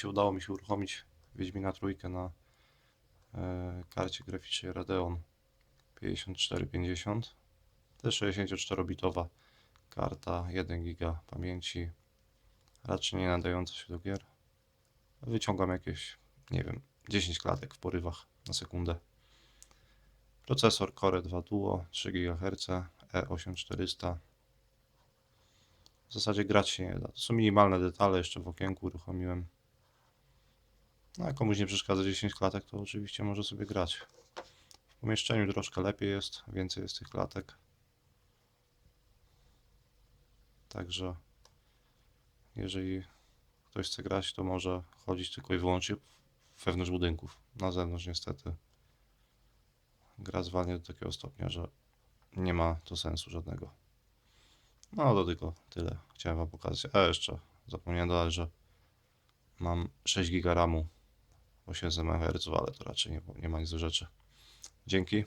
Dzisiaj udało mi się uruchomić Wiedźmina trójkę na e, karcie graficznej Radeon 5450. Też 64-bitowa karta, 1 giga pamięci, raczej nie nadająca się do gier. Wyciągam jakieś, nie wiem, 10 klatek w porywach na sekundę. Procesor Core 2 Duo, 3 GHz, E8400. W zasadzie grać się nie da. To są minimalne detale, jeszcze w okienku uruchomiłem. No, jak komuś nie przeszkadza 10 klatek, to oczywiście może sobie grać. W pomieszczeniu troszkę lepiej jest, więcej jest tych klatek. Także jeżeli ktoś chce grać, to może chodzić tylko i wyłącznie wewnątrz budynków. Na zewnątrz niestety gra zwalnia do takiego stopnia, że nie ma to sensu żadnego. No to tylko tyle chciałem wam pokazać. A jeszcze zapomniałem dodać, że mam 6 giga RAMu 800 MHz, ale to raczej nie, nie ma nic do rzeczy. Dzięki.